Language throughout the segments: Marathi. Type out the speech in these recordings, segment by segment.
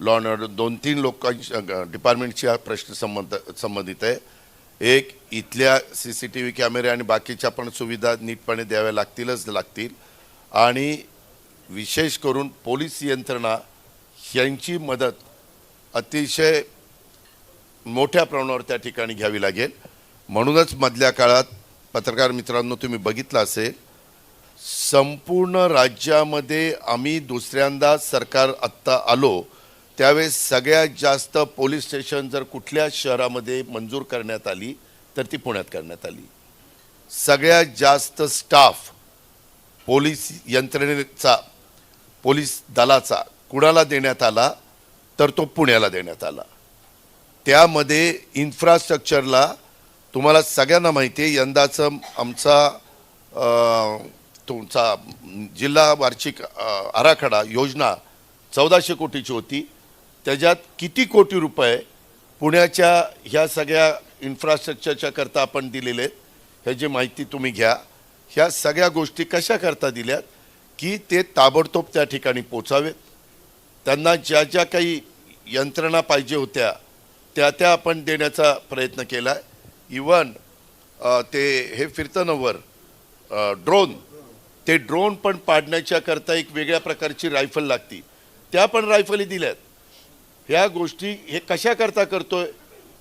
लॉ अँड ऑर्डर दोन तीन लोकांच्या डिपार्टमेंटशी हा प्रश्न संबंध संबंधित आहे. एक इथल्या सी सी टी व्ही कॅमेरे आणि बाकीच्या पण सुविधा नीटपणे द्याव्या लागतीलच लागतील. आणि विशेष करून पोलीस यंत्रणा यांची मदत अतिशय मोठ्या प्रमाणावर त्या ठिकाणी घ्यावी लागेल. म्हणूनच मधल्या काळात पत्रकार मित्रांनो तुम्ही बघितलं असेल संपूर्ण राज्यामध्ये आम्ही दुसऱ्यांदा सरकार आत्ता आलो त्यावेळेस सगळ्यात जास्त पोलीस स्टेशन जर कुठल्या शहरामध्ये मंजूर करण्यात आली तर ती पुण्यात करण्यात आली. सगळ्यात जास्त स्टाफ पोलीस यंत्रणेचा पोलीस दलाचा कुणाला देण्यात आला तर तो पुण्याला देण्यात आला. त्यामध्ये इन्फ्रास्ट्रक्चरला तुम्हाला सगळ्यांना माहिती आहे यंदाचं आमचा तुमचा जिल्हा वार्षिक आराखडा योजना चौदाशे कोटीची होती. त्याच्यात किती कोटी रुपये पुण्याच्या ह्या सगळ्या इन्फ्रास्ट्रक्चरच्या करता आपण दिलेले आहेत ह्याची माहिती तुम्ही घ्या. ह्या सगळ्या गोष्टी कशा करता दिल्यात की ते ताबडतोब त्या ठिकाणी पोचावेत. त्यांना ज्या ज्या काही यंत्रणा पाहिजे होत्या त्या त्या आपण देण्याचा प्रयत्न केला आहे इवन ते हे फिरतं ड्रोन ते ड्रोन पण पाडण्याच्या करता एक वेगळ्या प्रकारची रायफल लागती. त्या पण रायफली दिल्यात. ह्या गोष्टी हे कशा करता करतोय?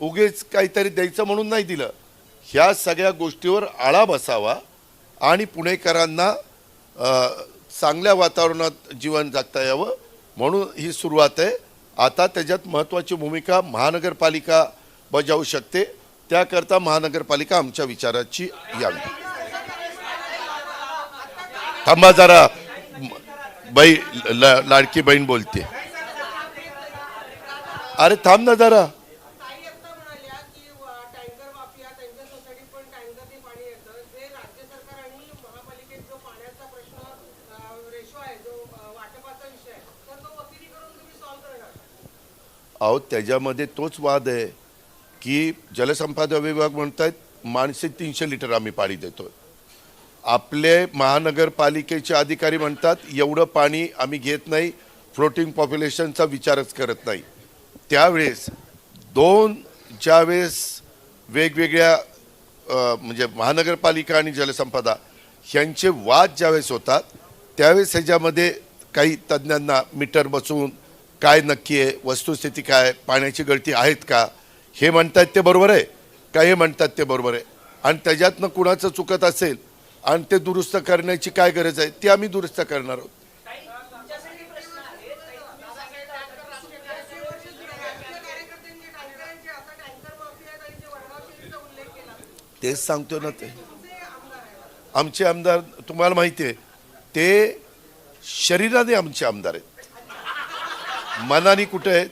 उगेच काहीतरी द्यायचं म्हणून नाही दिलं. ह्या सगळ्या गोष्टीवर आळा बसावा आणि पुणेकरांना चांगल्या वातावरणात जीवन जगता यावं म्हणून ही सुरुवात आहे. आता त्याच्यात महत्त्वाची भूमिका महानगरपालिका बजावू शकते. त्याकरता महानगरपालिका आमच्या विचाराची यावी. थांबा जरा. बाई ल- लाडकी बहीण बोलते. अरे थांब ना जरा. अहो त्याच्यामध्ये तोच वाद आहे की जलसंपदा विभाग म्हणतायत माणसे तीनशे लिटर आम्ही पाणी देतोय. आपले महानगरपालिकेचे अधिकारी म्हणतात एवढं पाणी आम्ही घेत नाही फ्लोटिंग पॉप्युलेशनचा विचारच करत नाही. त्यावेळेस दोन ज्यावेळेस वेगवेगळ्या म्हणजे महानगरपालिका आणि जलसंपदा ह्यांचे वाद ज्यावेळेस होतात त्यावेळेस ह्याच्यामध्ये काही तज्ज्ञांना मीटर बसवून काय नक्की आहे वस्तुस्थिती काय पाण्याची गळती आहेत का हे म्हणतात ते बरोबर आहे का हे म्हणतात ते बरोबर आहे? आणि त्याच्यातनं कुणाचं चुकत असेल आणि ते दुरुस्त करण्याची काय गरज आहे ती आम्ही दुरुस्त करणार आहोत कार्यकर्त्यांनी टँकरांचे आता टँकर माफिया आणि जे वडगाव शेतीचा उल्लेख केला तेच सांगतो ना ते. आमचे आमदार तुम्हाला माहिती आहे ते शरीराने आमचे आमदार आहेत. मनाने कुठे आहेत?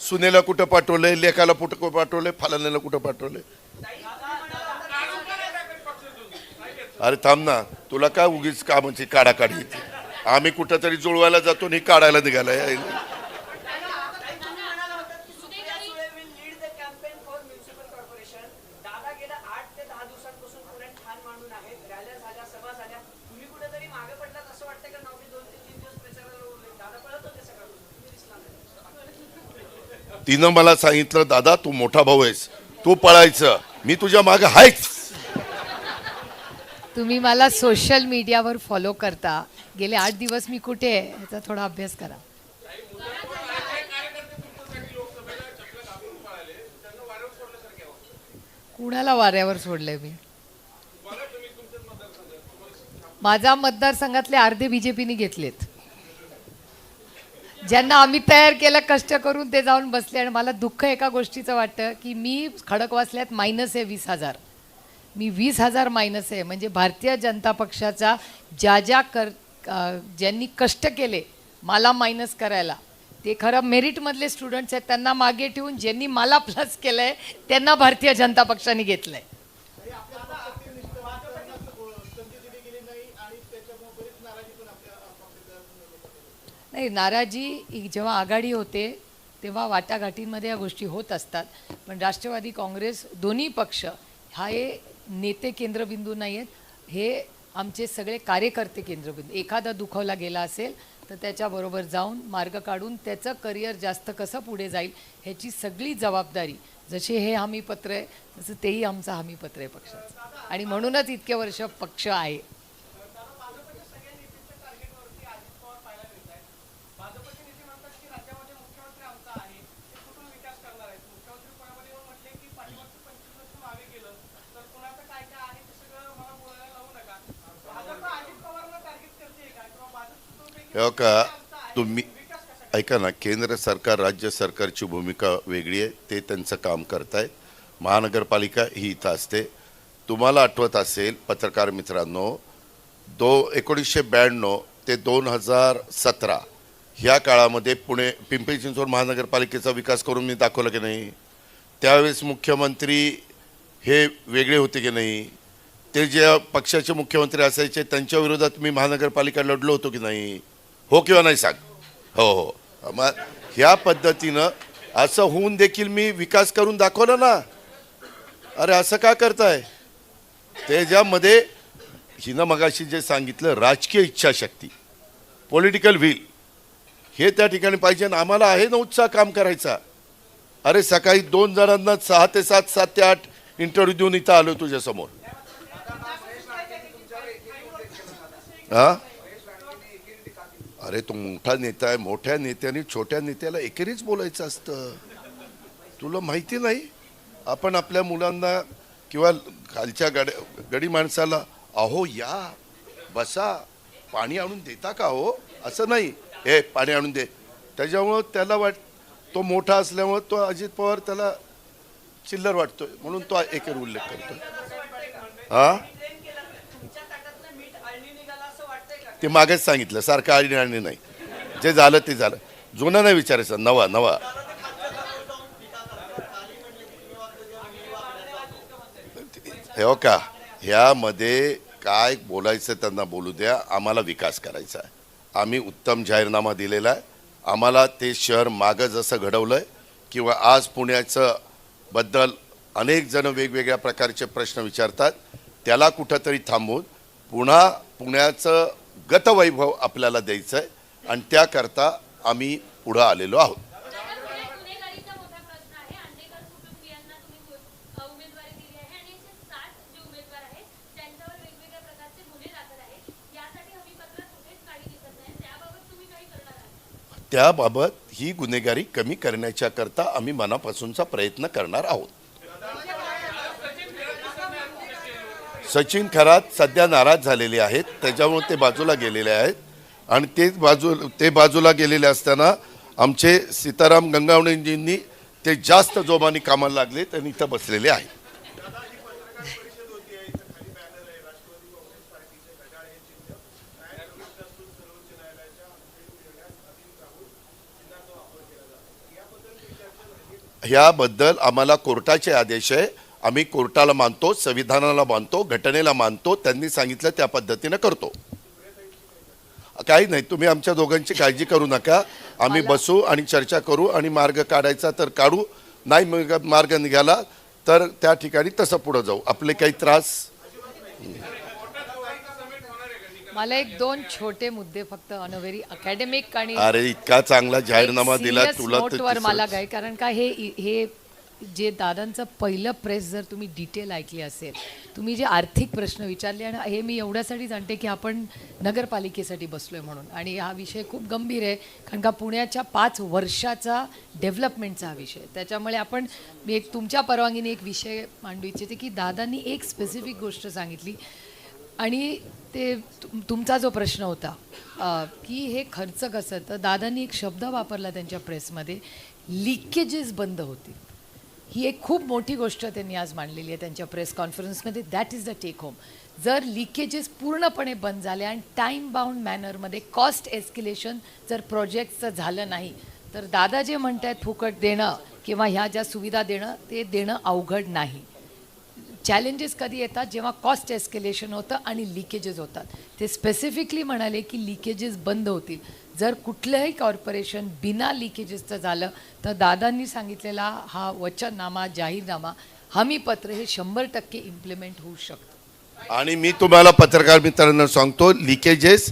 सुनेला कुठं पाठवलंय? लेखाला कुठं पाठवलंय? फलाण्याला कुठं पाठवलंय? अरे थांब ना तुला काय उगीच कामाची काढाकाढी येते? आम्ही कुठं तरी जुळवायला जातो आणि काढायला निघाला तुम्ही म्हणाला होता की Supriya Sule will lead the campaign for municipal corporation. दादा गेल्या आठ ते दहा दिवसांपासून पुण्यात ठाण मांडून आहेत रॅल्या झाल्या सभा झाल्या तुम्ही कुठेतरी मागे पडलात असं वाटतं का नवमी दोन तीन तीन दिवस प्रचाराला उरले दादा पळत होते सकाळपासून तुम्ही दिसला नाही तिनं मला सांगितलं दादा तू मोठा भाऊ आहेस. तू पळायचं. मी तुझ्या मागे आहेच. तुम्ही मला सोशल मीडियावर फॉलो करता. गेले आठ दिवस मी कुठे आहे याचा थोडा अभ्यास करा. कुणाला वाऱ्यावर सोडलंय मी? माझा मतदारसंघातले अर्धे बीजेपीने घेतलेत. ज्यांना आम्ही तयार केलं कष्ट करून ते जाऊन बसले आणि मला दुःख एका गोष्टीचं वाटतं की मी खडकवासल्यात मायनस आहे वीस हजार. मी वीस हजार मायनस आहे. म्हणजे भारतीय जनता पक्षाचा ज्या ज्या कर ज्यांनी कष्ट केले मला मायनस करायला. ते खरं मेरिटमधले स्टुडंट्स आहेत त्यांना मागे ठेवून ज्यांनी मला प्लस केलं आहे त्यांना भारतीय जनता पक्षाने घेतलं आहे नाही नाराजी जेव्हा आघाडी होते तेव्हा वाटाघाटींमध्ये या गोष्टी होत असतात. पण राष्ट्रवादी काँग्रेस दोन्ही पक्ष हा हे नेते केंद्रबिंदू नाही आहेत हे आमचे सगळे कार्यकर्ते केंद्रबिंदू. एखादा दुखावला गेला असेल तर त्याच्याबरोबर जाऊन मार्ग काढून त्याचं करिअर जास्त कसं पुढे जाईल ह्याची सगळी जबाबदारी जसे हे हमीपत्र आहे तसं तेही आमचं हमीपत्र आहे पक्षाचं. आणि म्हणूनच इतके वर्ष पक्ष आहे भाजपच्या सगळ्या नेत्यांच्या टार्गेटवरती अजित पवार पाहायला मिळत आहेत भाजपचे नेते म्हणतात की राज्यामध्ये मुख्यमंत्री आमचा आहे ते कुठून विकास करणार आहेत मुख्यमंत्री पदावर येऊन म्हटले की पाठीमागचं पंचवीस वर्ष मागे गेलं तर कुणाचं काय काय आहे ते सगळं मला बोलायला लावू नका भाजप अजित पवारला टार्गेट करते का किंवा भाजप सुचवते की का तुम्ही ऐका ना केंद्र सरकार राज्य सरकारची भूमिका वेगळी आहे ते त्यांचं काम करताय. महानगरपालिका ही इथं असते. तुम्हाला आठवत असेल पत्रकार मित्रांनो दो एकोणीसशे ब्याण्णव ते दोन हजार सतरा ह्या काळामध्ये पुणे पिंपरी चिंचवड महानगरपालिकेचा विकास करून मी दाखवला की नाही? त्यावेळेस मुख्यमंत्री हे वेगळे होते की नाही? ते जे पक्षाचे मुख्यमंत्री असायचे त्यांच्या विरोधात मी महानगरपालिका लढलो होतो की नाही? हो किंवा नाही सांग? हो हो. मग ह्या पद्धतीनं असं होऊन देखील मी विकास करून दाखवला ना. अरे असं का करताय? त्याच्यामध्ये हिनं मगाशी जे सांगितलं राजकीय इच्छाशक्ती पॉलिटिकल व्हील हे त्या ठिकाणी पाहिजे आणि आम्हाला आहे ना उत्साह काम करायचा. अरे सकाळी दोन जणांना सहा ते सात सात ते आठ इंटरव्ह्यू देऊन इथं आलो तुझ्यासमोर. हां अरे तो मोठा नेता आहे मोठ्या नेत्याने छोट्या नेत्याला एकेरीच बोलायचं असतं. तुला माहिती नाही? आपण आपल्या मुलांना किंवा खालच्या गड गडी माणसाला अहो या बसा पाणी आणून देता का हो? असं नाही. हे पाणी आणून दे. त्याच्यामुळं त्याला वाट तो मोठा असल्यामुळं तो अजित पवार त्याला चिल्लर वाटतोय. म्हणून तो एकेर उल्लेख करतोय. हां ट्रेन केलं तुमच्या ताटातलं मीठ अळणी निघालं असं वाटतंय का ते मागेच सांगितलं सारखं आळणी नाही. जे झालं ते झालं. जुनं नाही विचारायचं नवा नवा. हो का ह्यामध्ये काय बोलायचं त्यांना बोलू द्या आम्हाला विकास करायचा आहे. आम्ही उत्तम जाहीरनामा दिलेला आहे. आम्हाला ते शहर मागं जसं घडवलं आहे किंवा आज पुण्याचं बद्दल अनेक जण वेगवेगळ्या प्रकारचे प्रश्न विचारतात त्याला कुठंतरी थांबून पुन्हा पुण्याचं गतवैभव आपल्याला द्यायचं आहे आणि त्याकरता आम्ही पुढं आलेलो आहोत. त्याबाबत ही गुन्हेगारी कमी करण्याच्या करता आम्ही मनापासूनचा प्रयत्न करणार आहोत. सचिन खरात सध्या नाराज झालेले आहेत. त्याच्यामुळे ते बाजूला गेलेले आहेत. आणि ते बाजू ते बाजूला गेलेले असताना आमचे सीताराम गंगावणेजींनी ते जास्त जोमाने कामाला लागले त्यांनी इथं बसलेले आहेत. ह्याबद्दल आम्हाला कोर्टाचे आदेश आहे. आम्ही कोर्टाला मानतो संविधानाला मानतो घटनेला मानतो त्यांनी सांगितलं त्या पद्धतीनं करतो. काही नाही तुम्ही आमच्या दोघांची काळजी करू नका. आम्ही बसू आणि चर्चा करू आणि मार्ग काढायचा तर काढू. नाही मार्ग निघाला तर त्या ठिकाणी तसं पुढं जाऊ. आपले काही त्रास? मला एक दोन छोटे मुद्दे फक्त अनव्हेरी अकॅडमिक आणि अरे इतका चांगला जाहीरनामा दिला तुला मला. काय कारण का हे हे जे दादांचं पहिलं प्रेस जर तुम्ही डिटेल ऐकली असेल तुम्ही जे आर्थिक प्रश्न विचारले आणि हे मी एवढ्यासाठी जाणते की आपण नगरपालिकेसाठी बसलो आहे म्हणून. आणि हा विषय खूप गंभीर आहे कारण का पुण्याच्या पाच वर्षाचा डेव्हलपमेंटचा हा विषय. त्याच्यामुळे आपण मी एक तुमच्या परवानगीने एक विषय मांडू इच्छिते की दादांनी एक स्पेसिफिक गोष्ट सांगितली. आणि ते तुम- तुमचा जो प्रश्न होता की हे खर्च कसं? तर दादांनी एक शब्द वापरला त्यांच्या प्रेसमध्ये लिकेजेस बंद होतील. ही एक खूप मोठी गोष्ट त्यांनी आज मांडलेली आहे त्यांच्या प्रेस कॉन्फरन्समध्ये that is the take home जर लिकेजेस पूर्णपणे बंद झाले आणि टाईम बाउंड मॅनरमध्ये कॉस्ट एस्किलेशन जर प्रोजेक्टचं झालं नाही तर दादा जे म्हणत आहेत फुकट देणं किंवा ह्या ज्या सुविधा देणं ते देणं अवघड नाही. चॅलेंजेस कधी येतात? जेव्हा कॉस्ट एस्केलेशन होतं आणि लिकेजेस होतात. ते स्पेसिफिकली म्हणाले की लिकेजेस बंद होतील. जर कुठलंही कॉर्पोरेशन बिना लिकेजेसचं झालं तर दादांनी सांगितलेला हा वचननामा जाहीरनामा हमीपत्र हे शंभर टक्के इम्प्लिमेंट होऊ शकतं. आणि मी तुम्हाला पत्रकार मित्रांना सांगतो लिकेजेस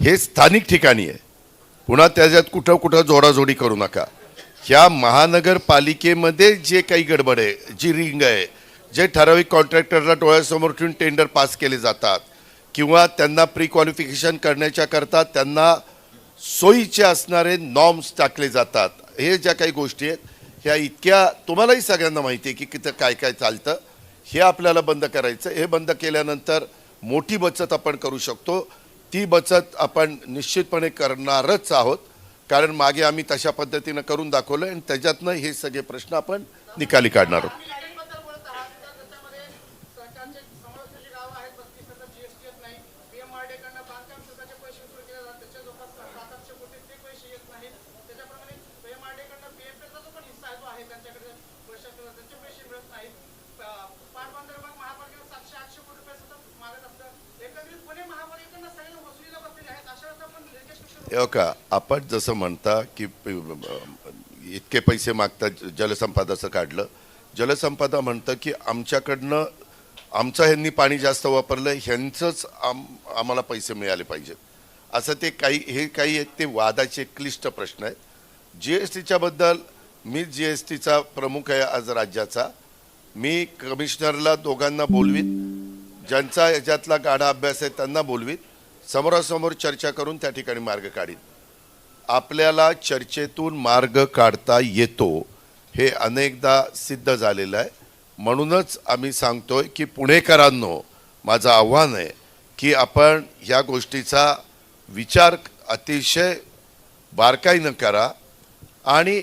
हे स्थानिक ठिकाणी आहे. पुन्हा त्याच्यात कुठं कुठं जोडाजोडी करू नका. ह्या महानगरपालिकेमध्ये जे काही गडबड आहे जी रिंग आहे जे ठराविक कॉन्ट्रॅक्टरला डोळ्यासमोर ठेवून टेंडर पास केले जातात किंवा त्यांना प्री क्वालिफिकेशन करण्याच्या करता त्यांना सोयीचे असणारे नॉर्म्स टाकले जातात. हे ज्या काही गोष्टी आहेत ह्या इतक्या तुम्हालाही सगळ्यांना माहिती आहे की किती काय काय चालतं. हे आपल्याला बंद करायचं. हे बंद केल्यानंतर मोठी बचत आपण करू शकतो. ती बचत आपण निश्चितपणे करणारच आहोत. कारण मागे आम्ही तशा पद्धतीनं करून दाखवलं आणि त्याच्यातनं हे सगळे प्रश्न आपण निकाली काढणार आहोत बद्दल बोलत आहात तर त्याच्यामध्ये सरकारचे समावेशाची गावं आहेत बत्तीस त्याचा जीएसटी येत नाही पीएमआरडी कडनं बांधकाम शुल्काचे पैसे सुरू केले जातात त्याच्या जवळपास सात आठशे कोटी ते पैसे येत नाहीत त्याच्याप्रमाणे पीएमआरडी कडनं पीएफएचा जो पण हिस्सा आहे तो आहे त्यांच्याकडे प्रशासनाचा त्याचे पैसे मिळत नाहीत प- पाटबंधारे विभाग महापालिकेला सातशे आठशे कोटी रुपये सतत मागत असतं एकत्रितपणे महापालिकेकडनं सगळ्यांना वसुलीला बसलेले आहेत अशा वेळेस आपण लेजिस्लेशन हे का आपण जसं म्हणता की इतके पैसे मागतात जलसंपदाचं काढलं. जलसंपदा म्हणतं की आमच्याकडनं आमचं ह्यांनी पाणी जास्त वापरलं ह्यांचंच आम आम्हाला पैसे मिळाले पाहिजेत. असं ते काही हे काही आहेत ते वादाचे क्लिष्ट प्रश्न आहेत. जी एस टीच्याबद्दल मी जी एस टीचा प्रमुख आहे आज राज्याचा. मी कमिशनरला दोघांना बोलवीत. ज्यांचा याच्यातला गाढा अभ्यास आहे त्यांना बोलवीत. समोरासमोर चर्चा करून त्या ठिकाणी मार्ग काढीन. आपल्याला चर्चेतून मार्ग काढता येतो हे अनेकदा सिद्ध झालेलं आहे. म्हणूनच आम्ही सांगतोय की पुणेकरांनो माझं आव्हान आहे की आपण ह्या गोष्टीचा विचार अतिशय बारकाईनं करा आणि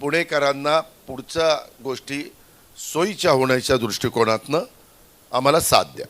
पुणेकरांना पुढच्या गोष्टी सोयीच्या होण्याच्या दृष्टिकोनातनं आम्हाला साथ द्या.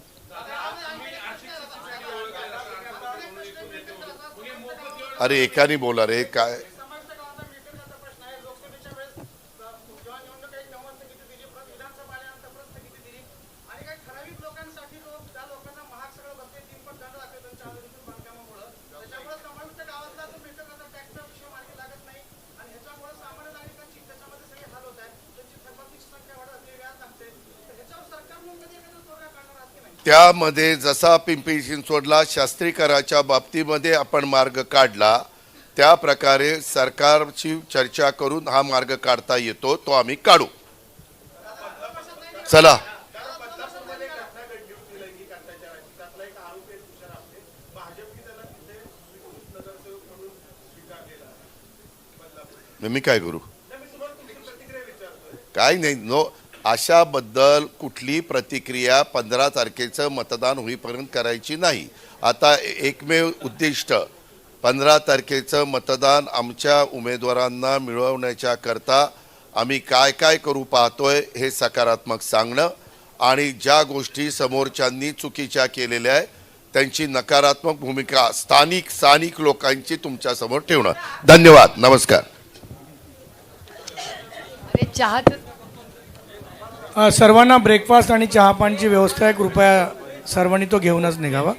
अरे एकाने बोला रे काय समाविष्ट गावाचा मीटरचा प्रश्न आहे लोकसभेच्या वेळेस अ, जेव्हा निवडणूक आहे तेव्हा स्थगिती दिली परत विधानसभा आल्यानंतर परत स्थगिती दिली आणि काही ठराविक लोकांसाठी लोक त्या लोकांना महाग सगळं बसते तीन पट दंड लागते त्यांच्या आधुनिक बांधकामामुळे त्याच्यामुळे समाविष्ट गावातला जो मीटरचा टॅक्सचा विषय मार्गी लागत नाही आणि ह्याच्यामुळे सामान्य नागरिकांची त्याच्यामध्ये सगळे हाल होत आहेत त्यांची थकबाकीची संख्या वाढत असते व्याज लागते तर ह्याच्यावर सरकारनं कधी एखादा तोडगा काढणार आहात की नाही त्यामध्ये जसा पिंपरी चिंचवडला शास्त्रीकराच्या बाबतीमध्ये आपण मार्ग काढला त्या प्रकारे सरकारची चर्चा करून हा मार्ग काढता येतो तो आम्ही काढू. चला. मी काय करू? काय नाही नो अशाबद्दल कुठली प्रतिक्रिया पंधरा तारखेचं मतदान होईपर्यंत करायची नाही. आता एकमेव उद्दिष्ट पंधरा तारखेचं मतदान आमच्या उमेदवारांना मिळवण्याच्या करता आम्ही काय काय करू पाहतोय हे सकारात्मक सांगणं आणि ज्या गोष्टी समोरच्यांनी चुकीच्या केलेल्या आहे त्यांची नकारात्मक भूमिका स्थानिक स्थानिक लोकांची तुमच्यासमोर ठेवणं. धन्यवाद. नमस्कार. अरे सर्वांना ब्रेकफास्ट आणि चहापानची व्यवस्था आहे. कृपया सर्वांनी तो घेऊनच निघावा.